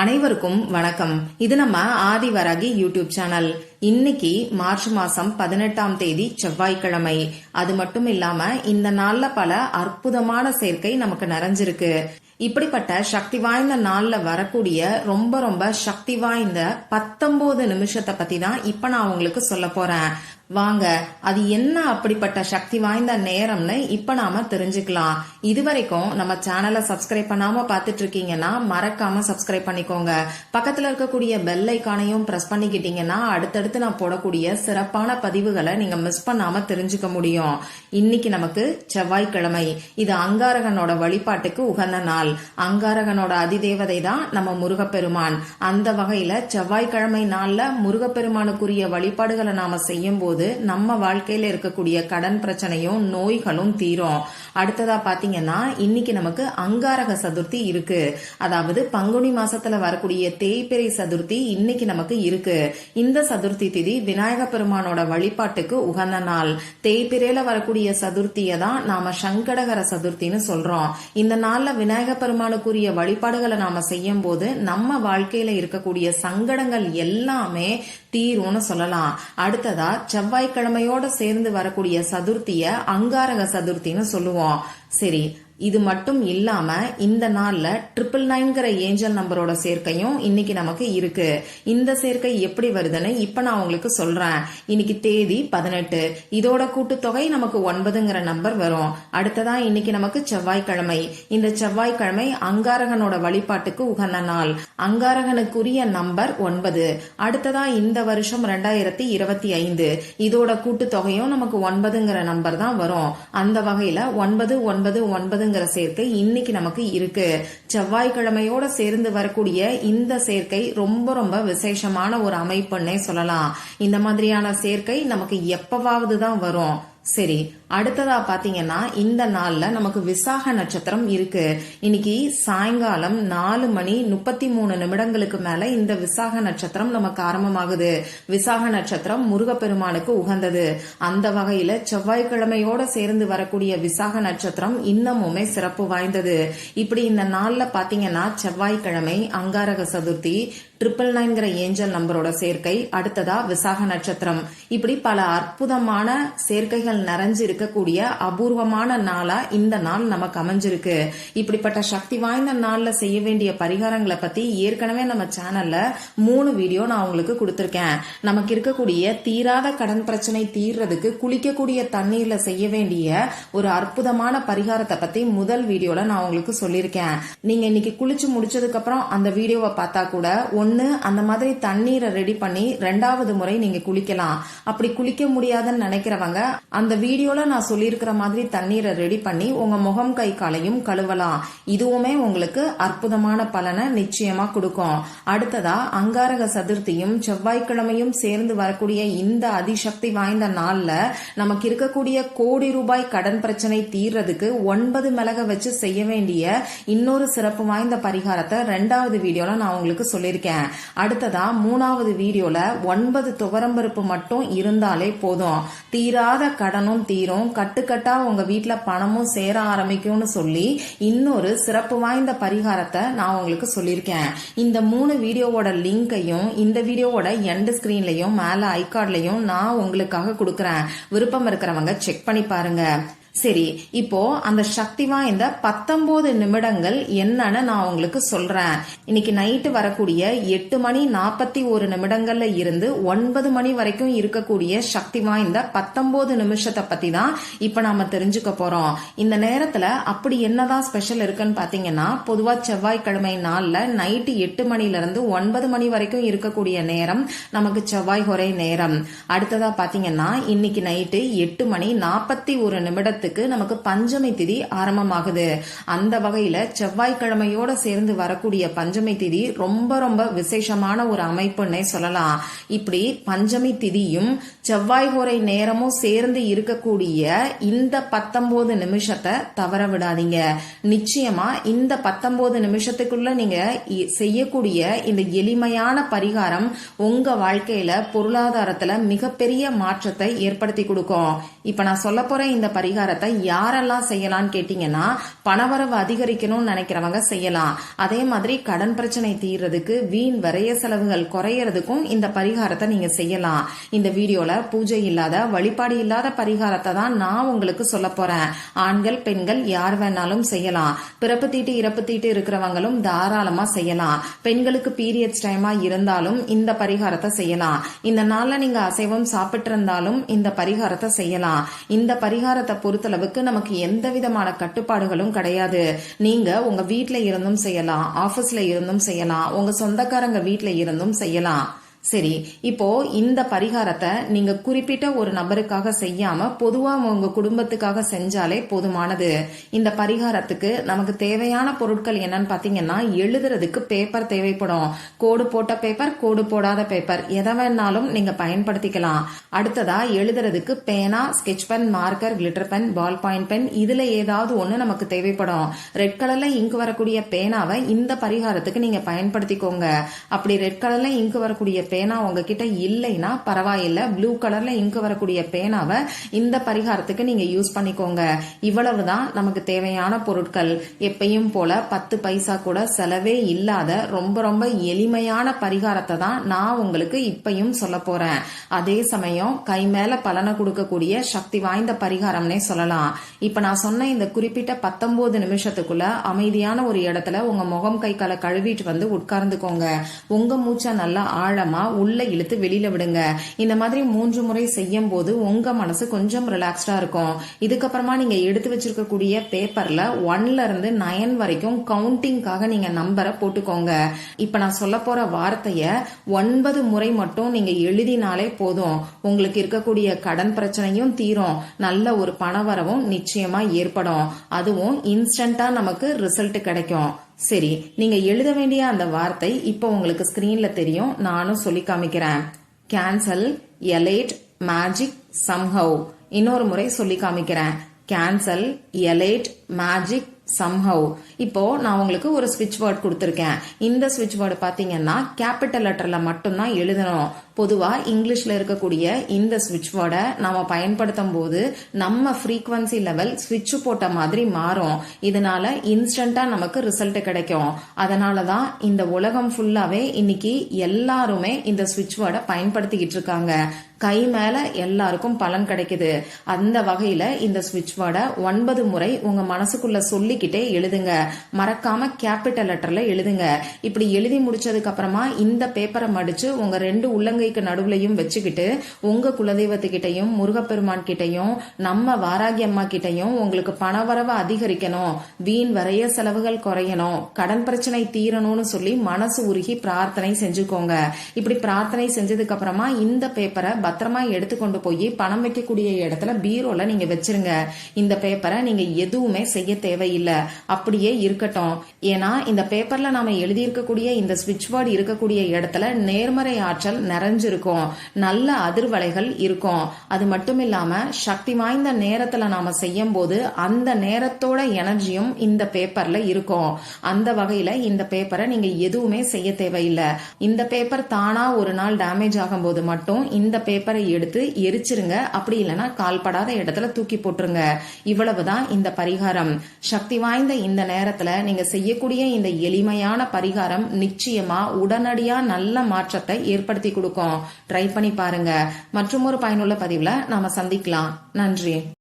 அனைவருக்கும் வணக்கம். இது நம்ம ஆதிவராகி யூடியூப் சேனல். இன்னைக்கு மார்ச் மாசம் பதினெட்டாம் தேதி செவ்வாய்க்கிழமை. அது மட்டும் இல்லாம இந்த நாள்ல பல அற்புதமான சேர்க்கை நமக்கு நிறைஞ்சிருக்கு. இப்படிப்பட்ட சக்தி வாய்ந்த நாள்ல வரக்கூடிய ரொம்ப ரொம்ப சக்தி வாய்ந்த பத்தொன்பது நிமிஷத்தை பத்தி தான் இப்ப நான் உங்களுக்கு சொல்ல போறேன். வாங்க அது என்ன அப்படிப்பட்ட சக்தி வாய்ந்த நேரம்னு இப்ப நாம தெரிஞ்சுக்கலாம். இதுவரைக்கும் நம்ம சேனலை சப்ஸ்கிரைப் பண்ணாம பாத்துட்டு இருக்கீங்கன்னா மறக்காம சப்ஸ்கிரைப் பண்ணிக்கோங்க. பக்கத்துல இருக்கக்கூடிய பெல் ஐக்கானையும் பிரஸ் பண்ணிக்கிட்டீங்கன்னா அடுத்தடுத்து நான் போடக்கூடிய சிறப்பான பதிவுகளை நீங்க மிஸ் பண்ணாம தெரிஞ்சுக்க முடியும். இன்னைக்கு நமக்கு செவ்வாய்க்கிழமை. இது அங்காரகனோட வழிபாட்டுக்கு உகந்த நாள். அங்காரகனோட அதிதேவதை தான் நம்ம முருகப்பெருமான். அந்த வகையில செவ்வாய்க்கிழமை நாள்ல முருகப்பெருமானுக்குரிய வழிபாடுகளை நாம செய்யும் போது நம்ம வாழ்க்கையில இருக்கக்கூடிய கடன் பிரச்சனையும் நோய்களும் தீரும். அடுத்ததா பாத்தீங்கன்னா இன்னைக்கு நமக்கு அங்காரக சதுர்த்தி இருக்கு. அதாவது பங்குனி மாசத்துல வரக்கூடிய தேய்பிரை சதுர்த்தி இன்னைக்கு நமக்கு இருக்கு. இந்த சதுர்த்தி திதி விநாயக பெருமானோட வழிபாட்டுக்கு உகந்த நாள். தேய்பிரையில வரக்கூடிய சதுர்த்தியை தான் நாம சங்கடகர சதுர்த்தின்னு சொல்றோம். இந்த நாள்ல விநாயக பெருமானுக்குரிய வழிபாடுகளை நாம செய்யும் போது நம்ம வாழ்க்கையில இருக்கக்கூடிய சங்கடங்கள் எல்லாமே தீரும்னு சொல்லலாம். அடுத்ததா செவ்வாய்க்கிழமையோட சேர்ந்து வரக்கூடிய சதுர்த்திய அங்காரக சதுர்த்தின்னு சொல்லுவோம். சரி இது மட்டும் இல்லாம இந்த நாள்ல ட்ரிபிள் நைன்கிற ஏஞ்சல் நம்பரோட சேர்க்கையும் இன்னைக்கு நமக்கு இருக்கு. இந்த சேர்க்கை எப்படி வருதுன்னு இப்ப நான் உங்களுக்கு சொல்றேன். இன்னைக்கு தேதி பதினெட்டு. இதோட கூட்டுத்தொகை நமக்கு ஒன்பதுங்கிற நம்பர் வரும். அடுத்ததா இன்னைக்கு நமக்கு செவ்வாய்க்கிழமை. இந்த செவ்வாய்க்கிழமை அங்காரகனோட வழிபாட்டுக்கு உகந்த நாள். அங்காரகனுக்குரிய நம்பர் ஒன்பது. அடுத்ததா இந்த வருஷம் ரெண்டாயிரத்தி இருபத்தி ஐந்து. இதோட கூட்டுத்தொகையும் நமக்கு ஒன்பதுங்கிற நம்பர் தான் வரும். அந்த வகையில ஒன்பது ஒன்பது ஒன்பதுங்கிற சேர்க்கை இன்னைக்கு நமக்கு இருக்கு. செவ்வாய்க்கிழமையோட சேர்ந்து வரக்கூடிய இந்த சேர்க்கை ரொம்ப ரொம்ப விசேஷமான ஒரு அமைப்புன்னே சொல்லலாம். இந்த மாதிரியான சேர்க்கை நமக்கு எப்பவாவது தான் வரும். சரி அடுத்ததா பாத்தீங்கன்னா இந்த நாள்ல நமக்கு விசாக நட்சத்திரம் இருக்கு. இன்னைக்கு சாயங்காலம் நாலு மணி முப்பத்தி மூணு நிமிடங்களுக்கு மேல இந்த விசாக நட்சத்திரம் நமக்கு ஆரம்பமாகுது. விசாக நட்சத்திரம் முருகப்பெருமானுக்கு உகந்தது. அந்த வகையில செவ்வாய்க்கிழமையோட சேர்ந்து வரக்கூடிய விசாக நட்சத்திரம் இன்னமுமே சிறப்பு வாய்ந்தது. இப்படி இந்த நாள்ல பாத்தீங்கன்னா செவ்வாய்க்கிழமை அங்காரக சதுர்த்தி ட்ரிபிள் நைன்கிற ஏஞ்சல் நம்பரோட சேர்க்கை அடுத்ததா விசாக நட்சத்திரம். இப்படி பல அற்புதமான சேர்க்கைகள் நிறைஞ்சிருக்கு. இருக்கக்கூடிய அபூர்வமான நாளா இந்த நாள் நமக்கு அமைஞ்சிருக்கு. இப்படிப்பட்ட சக்தி வாய்ந்த நாள்ல செய்ய வேண்டிய பரிகாரங்களை பத்தி ஏற்கனவே நம்ம சேனல்ல மூணு வீடியோ நான் உங்களுக்கு கொடுத்திருக்கேன். நமக்கு இருக்கக்கூடிய தீராத கடன் பிரச்சனை தீர்றதுக்கு குளிக்கக்கூடிய தண்ணீர்ல செய்ய வேண்டிய ஒரு அற்புதமான பரிகாரத்தை பத்தி முதல் வீடியோல நான் உங்களுக்கு சொல்லியிருக்கேன். நீங்க இன்னைக்கு குளிச்சு முடிச்சதுக்கு அப்புறம் அந்த வீடியோவை பார்த்தா கூட ஒன்னு அந்த மாதிரி தண்ணீரை ரெடி பண்ணி ரெண்டாவது முறை நீங்க குளிக்கலாம். அப்படி குளிக்க முடியாதுன்னு நினைக்கிறவங்க அந்த வீடியோல நான் சொல்லியிருக்கிற மாதிரி தண்ணீரை ரெடி பண்ணி உங்க முகம் கை காலையும் கழுவலாம். இதுவுமே உங்களுக்கு அற்புதமான பலனை நிச்சயமா கொடுக்கும். அடுத்ததா அங்காரக சதுர்த்தியும் செவ்வாய்க்கிழமையும் சேர்ந்து வரக்கூடிய இந்த அதிசக்தி வாய்ந்த நாள்ல நமக்கு இருக்கக்கூடிய கோடி ரூபாய் கடன் பிரச்சனை தீர்றதுக்கு ஒன்பது மிளக வச்சு செய்ய வேண்டிய இன்னொரு சிறப்பு வாய்ந்த பரிகாரத்தை ரெண்டாவது வீடியோல நான் உங்களுக்கு சொல்லியிருக்கேன். அடுத்ததா மூணாவது வீடியோல ஒன்பது துவரம்பருப்பு மட்டும் இருந்தாலே போதும். தீராத கடனும் தீரும். கட்டுக்கட்டா உங்க வீட்டுல பணமும் சேர ஆரம்பிக்கும்னு சொல்லி இன்னொரு சிறப்பு வாய்ந்த பரிகாரத்தை நான் உங்களுக்கு சொல்லியிருக்கேன். இந்த மூணு வீடியோவோட லிங்கையும் இந்த வீடியோவோட எண்ட் ஸ்கிரீன்லையும் மேல ஐகார்ட்லயும் நான் உங்களுக்காக கொடுக்கறேன். விருப்பம் இருக்கிறவங்க செக் பண்ணி பாருங்க. சரி இப்போ அந்த சக்தி வாய்ந்த பத்தொன்பது நிமிடங்கள் என்னன்னு நான் உங்களுக்கு சொல்றேன். இன்னைக்கு நைட்டு வரக்கூடிய எட்டு மணி நாற்பத்தி ஒரு நிமிடங்கள்ல இருந்து ஒன்பது மணி வரைக்கும் இருக்கக்கூடிய சக்தி வாய்ந்த பத்தொன்பது நிமிஷத்தை பத்தி தான் இப்ப நாம தெரிஞ்சுக்க போறோம். இந்த நேரத்துல அப்படி என்னதான் ஸ்பெஷல் இருக்குன்னு பாத்தீங்கன்னா பொதுவா செவ்வாய்க்கிழமை நாள்ல நைட்டு எட்டு மணில இருந்து ஒன்பது மணி வரைக்கும் இருக்கக்கூடிய நேரம் நமக்கு செவ்வாய் ஹொரை நேரம். அடுத்ததா பாத்தீங்கன்னா இன்னைக்கு நைட்டு எட்டு மணி நாற்பத்தி ஒரு நிமிடத்துக்கு மாதத்துக்கு நமக்கு பஞ்சமை திதி ஆரம்பமாகுது. அந்த வகையில செவ்வாய்க்கிழமையோட சேர்ந்து வரக்கூடிய பஞ்சமி திதி ரொம்ப ரொம்ப விசேஷமான ஒரு அமைப்புன்னே சொல்லலாம். இப்படி பஞ்சமி திதியும் செவ்வாய் கோரை நேரமும் சேர்ந்து இருக்கக்கூடிய இந்த பத்தொன்பது நிமிஷத்தை தவற விடாதீங்க. நிச்சயமா இந்த பத்தொன்பது நிமிஷத்துக்குள்ள நீங்க செய்யக்கூடிய இந்த எளிமையான பரிகாரம் உங்க வாழ்க்கையில பொருளாதாரத்துல மிகப்பெரிய மாற்றத்தை ஏற்படுத்தி கொடுக்கும். இப்ப நான் சொல்ல போற இந்த பரிகாரத்தை பரிகாரத்தை யாரெல்லாம் செய்யலாம்னு கேட்டீங்கன்னா பணவரவு அதிகரிக்கணும்னு நினைக்கிறவங்க செய்யலாம். அதே மாதிரி கடன் பிரச்சனை தீர்றதுக்கு வீண் விரைய செலவுகள் குறையறதுக்கும் இந்த பரிகாரத்தை நீங்க செய்யலாம். இந்த வீடியோல பூஜை இல்லாத வழிபாடு இல்லாத பரிகாரத்தை தான் நான் உங்களுக்கு சொல்ல போறேன். ஆண்கள் பெண்கள் யார் வேணாலும் செய்யலாம். பிறப்பு தீட்டு இறப்பு தீட்டு இருக்கிறவங்களும் தாராளமா செய்யலாம். பெண்களுக்கு பீரியட்ஸ் டைமா இருந்தாலும் இந்த பரிகாரத்தை செய்யலாம். இந்த நாள்ல நீங்க அசைவம் சாப்பிட்டு இருந்தாலும் இந்த பரிகாரத்தை செய்யலாம். இந்த பரிகாரத்தை பொறுத்து பொறுத்தளவுக்கு நமக்கு எந்த விதமான கட்டுப்பாடுகளும் கிடையாது. நீங்க உங்க வீட்ல இருந்தும் செய்யலாம் ஆபீஸ்ல இருந்தும் செய்யலாம் உங்க சொந்தக்காரங்க வீட்ல இருந்தும் செய்யலாம். சரி இப்போ இந்த பரிகாரத்தை நீங்க குறிப்பிட்ட ஒரு நபருக்காக செய்யாம பொதுவா உங்க குடும்பத்துக்காக செஞ்சாலே போதுமானது. இந்த பரிகாரத்துக்கு நமக்கு தேவையான பொருட்கள் என்னன்னு பாத்தீங்கன்னா எழுதுறதுக்கு பேப்பர் தேவைப்படும். கோடு போட்ட பேப்பர் கோடு போடாத பேப்பர் எதை வேணாலும் நீங்க பயன்படுத்திக்கலாம். அடுத்ததா எழுதுறதுக்கு பேனா sketch pen marker glitter pen ball point pen இதுல ஏதாவது ஒண்ணு நமக்கு தேவைப்படும். ரெட் கலர்ல இங்கு வரக்கூடிய பேனாவை இந்த பரிகாரத்துக்கு நீங்க பயன்படுத்திக்கோங்க. அப்படி ரெட் கலர்ல இங்கு வரக்கூடிய பேனா உங்ககிட்ட இல்லைன்னா பரவாயில்ல. ப்ளூ கலர்ல இங்கு வரக்கூடிய பேனாவை இந்த பரிகாரத்துக்கு நீங்க யூஸ் பண்ணிக்கோங்க. இவ்வளவுதான் நமக்கு தேவையான பொருட்கள். எப்பயும் போல பத்து பைசா கூட செலவே இல்லாத ரொம்ப ரொம்ப எளிமையான பரிகாரத்தை தான் நான் உங்களுக்கு இப்பயும் சொல்ல போறேன். அதே சமயம் கை மேல பலனை கொடுக்கக்கூடிய சக்தி வாய்ந்த பரிகாரம்னே சொல்லலாம். இப்ப நான் சொன்ன இந்த குறிப்பிட்ட பத்தொன்பது நிமிஷத்துக்குள்ள அமைதியான ஒரு இடத்துல உங்க முகம் கை காலை கழுவிட்டு வந்து உட்கார்ந்துக்கோங்க. உங்க மூச்சை நல்லா ஆழமா உள்ள இழுத்து வெளியில விடுங்க. இந்த மாதிரி மூன்று முறை செய்யும் போது உங்க மனசு கொஞ்சம் ரிலாக்ஸ்டா இருக்கும். இதுக்கப்புறமா நீங்க எடுத்து வச்சிருக்கக்கூடிய பேப்பர்ல ஒன்ல இருந்து நயன் வரைக்கும் கவுண்டிங்காக நீங்க நம்பரை போட்டுக்கோங்க. இப்ப நான் சொல்ல போற வார்த்தைய ஒன்பது முறை மட்டும் நீங்க எழுதினாலே போதும். உங்களுக்கு இருக்கக்கூடிய கடன் பிரச்சனையும் தீரும். நல்ல ஒரு பணவரவும் நிச்சயமா ஏற்படும். அதுவும் இன்ஸ்டன்டா நமக்கு ரிசல்ட் கிடைக்கும். சரி நீங்க எழுத வேண்டிய அந்த வார்த்தை இப்போ உங்களுக்கு ஸ்கிரீன்ல தெரியும். நானும் சொல்லி காமிக்கிறேன். கேன்சல் எலேட் மேஜிக் சம்ஹவ் இன்னொரு முறை சொல்லி காமிக்கிறேன். கேன்சல் எலேட் மேஜிக் சம்ஹவ் இப்போ நான் உங்களுக்கு ஒரு ஸ்விட்ச் வேர்ட் கொடுத்துருக்கேன். இந்த ஸ்விட்ச் வேர்டு பார்த்தீங்கன்னா கேபிட்டல் லெட்டர்ல மட்டும்தான் எழுதணும். பொதுவா இங்கிலீஷ்ல இருக்கக்கூடிய இந்த ஸ்விட்ச் வேர்டை நாம பயன்படுத்தும் போது நம்ம ஃப்ரீக்வன்சி லெவல் ஸ்விட்ச் போட்ட மாதிரி மாறும். இதனால இன்ஸ்டன்டா நமக்கு ரிசல்ட் கிடைக்கும். அதனாலதான் இந்த உலகம் ஃபுல்லாவே இன்னைக்கு எல்லாருமே இந்த ஸ்விட்ச் வேர்டை பயன்படுத்திக்கிட்டு இருக்காங்க. கை மேல எல்லாருக்கும் பலன் கிடைக்குது. அந்த வகையில இந்த ஸ்விட்ச் வேர்டை ஒன்பது முறை உங்க மனசுக்குள்ள சொல்லிக்கிட்டே எழுதுங்க. மறக்காம கேபிட்டல் லெட்டர்ல எழுதுங்க. இப்படி எழுதி முடிச்சதுக்கு அப்புறமா இந்த பேப்பரை மடிச்சு உங்க ரெண்டு உள்ளங்கைக்கு நடுவுலையும் வச்சுக்கிட்டு உங்க குலதெய்வத்துக்கிட்டையும் முருகப்பெருமான் கிட்டையும் நம்ம வாராகி அம்மா கிட்டையும் உங்களுக்கு பணவரவு அதிகரிக்கணும். வீண் வரைய செலவுகள் குறையணும். கடன் பிரச்சனை தீரணும்னு சொல்லி மனசு உருகி பிரார்த்தனை செஞ்சுக்கோங்க. இப்படி பிரார்த்தனை செஞ்சதுக்கு அப்புறமா இந்த பேப்பரை பத்திரமா எடுத்து கொண்டு போய் பணம் வைக்கக்கூடிய இடத்துல பீரோல நீங்க வச்சிருங்க. இந்த பேப்பரை நீங்க எதுவுமே செய்ய தேவையில்லை. அப்படியே இருக்கட்டும். ஏன்னா இந்த பேப்பர்ல நாம எழுதியிருக்கக்கூடிய இந்த ஸ்விட்ச் போர்டு இருக்கக்கூடிய இடத்துல நேர்மறை ஆற்றல் நிறைஞ்சிருக்கும். நல்ல அதிர்வலைகள் இருக்கும். அது மட்டும் இல்லாம சக்தி வாய்ந்த நேரத்துல நாம செய்யும் போது அந்த நேரத்தோட எனர்ஜியும் இந்த பேப்பர்ல இருக்கும். அந்த வகையில இந்த பேப்பரை நீங்க எதுவுமே செய்ய தேவையில்லை. இந்த பேப்பர் தானா ஒரு நாள் டேமேஜ் ஆகும் போது மட்டும் இந்த பேப்பர் பேப்பரை எடுத்து எரிச்சிருங்க. அப்படி இல்லைன்னா கால்படாத இடத்துல தூக்கி போட்டுருங்க. இவ்வளவுதான் இந்த பரிகாரம். சக்தி வாய்ந்த இந்த நேரத்துல நீங்க செய்யக்கூடிய இந்த எளிமையான பரிகாரம் நிச்சயமா உடனடியா நல்ல மாற்றத்தை ஏற்படுத்தி கொடுக்கும். ட்ரை பண்ணி பாருங்க. மற்றும் ஒரு பயனுள்ள பதிவுல நாம சந்திக்கலாம். நன்றி.